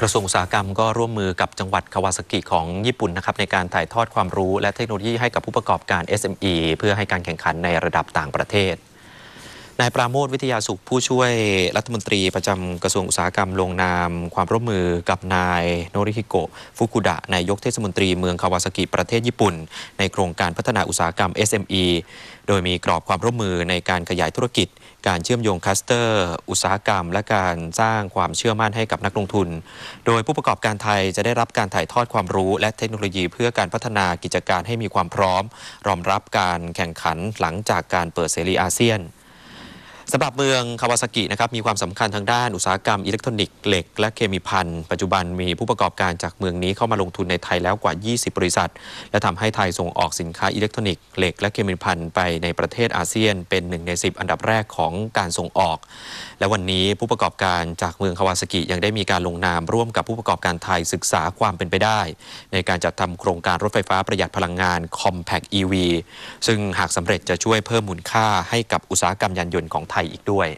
กระทรวงอุตสาหกรรมก็ร่วมมือกับจังหวัดคาวาซากิของญี่ปุ่นนะครับในการถ่ายทอดความรู้และเทคโนโลยีให้กับผู้ประกอบการ SME เพื่อให้การแข่งขันในระดับต่างประเทศ นายปราโมทวิทยาสุขผู้ช่วยรัฐมนตรีประจำกระทรวงอุตสาหกรรมลงนาม ความร่วมมือกับนายโนริฮิโกะฟุกุดะนายกเทศมนตรีเมืองคาวาซากิประเทศญี่ปุ่น ในโครงการพัฒนาอุตสาหกรรม SME โดยมีกรอบความร่วมมือในการขยายธุรกิจ การเชื่อมโยงคลัสเตอร์ อุตสาหกรรม และการสร้างความเชื่อมั่นให้กับนักลงทุน โดยผู้ประกอบการไทยจะได้รับการถ่ายทอดความรู้ และเทคโนโลยีเพื่อการพัฒนากิจการให้มีความพร้อม รองรับการแข่งขันหลังจากการเปิดเสรีอาเซียน สำหรับเมืองคาวาซากินะครับมีความสำคัญทางด้านอุตสาหกรรมอิเล็กทรอนิกส์เหล็กและเคมีภัณฑ์ปัจจุบันมีผู้ประกอบการจากเมืองนี้เข้ามาลงทุนในไทยแล้วกว่า 20 บริษัท และทำให้ไทยส่งออกสินค้าอิเล็กทรอนิกส์เหล็กและเคมีภัณฑ์ไปในประเทศอาเซียน เป็นหนึ่งใน 10 อันดับแรกของการส่งออก และวันนี้ผู้ประกอบการจากเมืองคาวาซากิยังได้มีการลงนามร่วมกับผู้ประกอบการไทยศึกษาความเป็นไปได้ ในการจัดทำโครงการรถไฟฟ้าประหยัดพลังงาน Compact EV ซึ่งหากสำเร็จจะช่วยเพิ่มมูลค่าให้กับอุตสาหกรรมยานยนต์ของไทยอีกด้วย